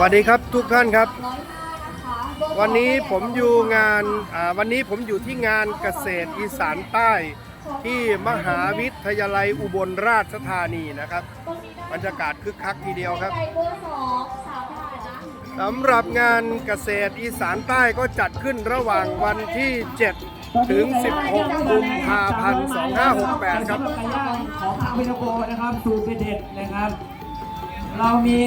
วัสดีครับทุกท่านครับ วันนี้ผมอยู่งานอ่าวันนี้ผมอยู่ที่งานเกษตรอีสานใต้ ที่มหาวิทยาลัยอุบลราชธานีนะครับบรรยากาศคึกคักทีเดียวครับไก่เบอร์สองสาวถ่ายนะสำหรับงานเกษตรอีสานใต้ก็จัดขึ้นระหว่างวันที่ 7 ถึง 16กุมภาพันธ์ 2568 ครับไก่ย่างของทางพิโนโกนะครับสูตรเด็ดๆนะครับ เรามี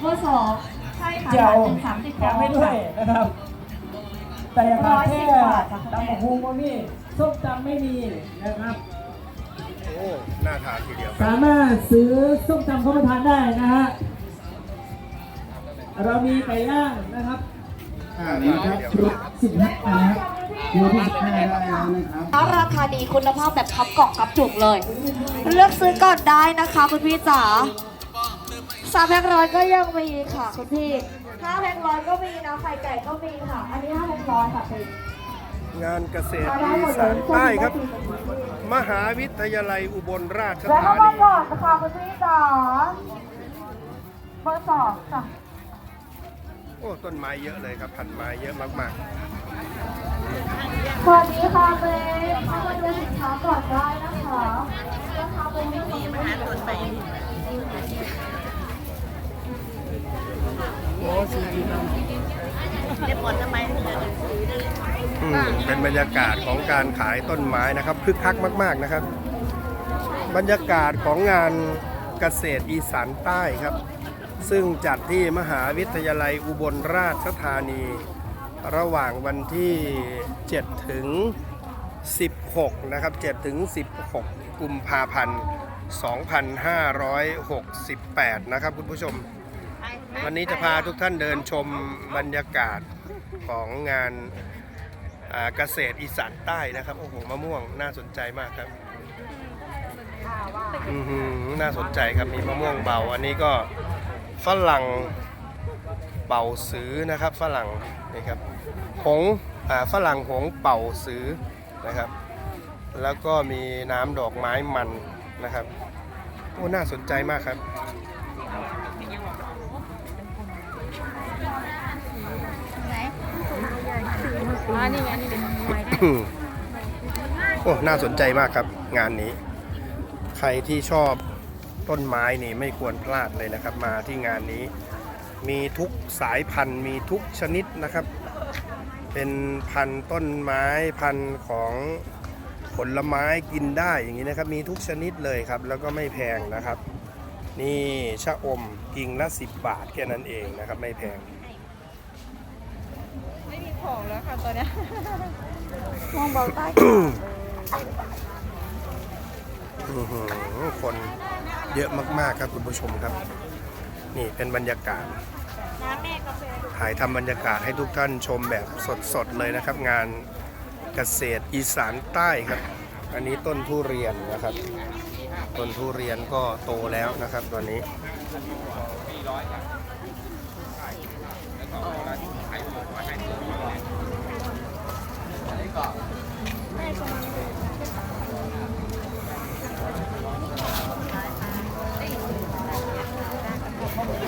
เบอร์สองใช่ค่ะเจียวถึงสามสิบแถมให้ด้วยนะครับ แต่อย่างไรแค่ร้อยสิบบาทจ้ะตำบักหุ่งก็มีส้มตำไม่มีนะครับโอ้น่าทานทีเดียวครับสามารถซื้อส้มตำเข้ามาทานได้นะฮะเรามีไก่ย่างนะครับน่าทานทีเดียวครับสิบห้านะครับโลที่สิบห้าได้แล้วนะครับราคาดีคุณภาพแบบพับกล่องกับจุกเลย เลือกซื้อก่อนได้นะคะคุณพี่จ๋า สามแพ็คร้อยก็ยังมีค่ะคุณพี่ห้าแพ็คร้อยก็มีนะไข่ไก่ก็มีค่ะ อันนี้ห้าแพ็คร้อยค่ะพี่งานเกษตรเอาได้อีหมดเลสายนใต้ครับก็มีมหาวิทยาลัยอุบลราชแล้วธาก็มานีก่อนนะคะคุณพี่จ๋าเบอร์สองจ้ะโอ้ต้นไม้เยอะเลยครับพันไม้เยอะมากสวัสดีค่ะเบนเข้ามาดูสินค้าก่อนได้นะคะราคาเป็นไม่มีปัญหาตัวไป ๆอืม เป็นบรรยากาศของการขายต้นไม้นะครับคึกคักมาก ๆนะครับ บรรยากาศของงานเกษตรอีสานใต้ครับ ซึ่งจัดที่มหาวิทยาลัยอุบลราชธานี ระหว่างวันที่ 7 ถึง 16 นะครับ 7 ถึง 16 กุมภาพันธ์ 2568 นะครับคุณผู้ชม วันนี้จะพาทุกท่านเดินชมบรรยากาศของงาน เกษตรอีสานใต้นะครับโอ้โหมะม่วงน่าสนใจมากครับอือหือน่าสนใจครับมีมะม่วงเบาอันนี้ก็ฝรั่งเป่าซื้อนะครับฝรั่งนี่ครับหงส์อ่าฝรั่งหงส์เป่าซื้อนะครับ แล้วก็มีน้ำดอกไม้มันนะครับโอ้น่าสนใจมากครับ โอ้น่าสนใจมากครับ งานนี้ ใครที่ชอบต้นไม้นี่ไม่ควรพลาดเลยนะครับ มาที่งานนี้ มีทุกสายพันธุ์มีทุกชนิดนะครับ เป็นพันธุ์ต้นไม้พันธุ์ของผลไม้กินได้อย่างนี้นะครับ มีทุกชนิดเลยครับ แล้วก็ไม่แพงนะครับ นี่ชะอมกิ่งละ 10 บาทแค่นั้นเองนะครับ ไม่แพง ของแล้วค่ะตอนเนี้ย มองเบาใต้อื้อหือคนเยอะมาก ๆ ครับคุณผู้ชมครับ นี่เป็นบรรยากาศถ่ายทำบรรยากาศให้ทุกท่านชมแบบสด ๆ เลยนะครับ งานเกษตรอีสานใต้ครับ อันนี้ต้นทุเรียนนะครับ ต้นทุเรียนก็โตแล้วนะครับตอนนี้อื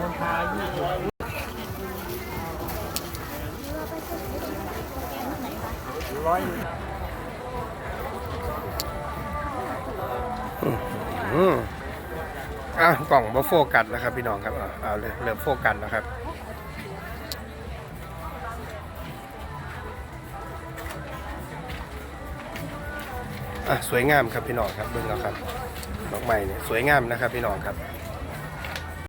มนทายี่สิบอืมอะกล่องบ่โฟกัสแล้วครับ พี่น้องครับอะเอาเลยเริ่มโฟกัสแล้วครับอะสวยงามครับพี่น้องครับเบิ่งแล้วครับดอกไม้เนี่ยสวยงามนะครับพี่น้องครับ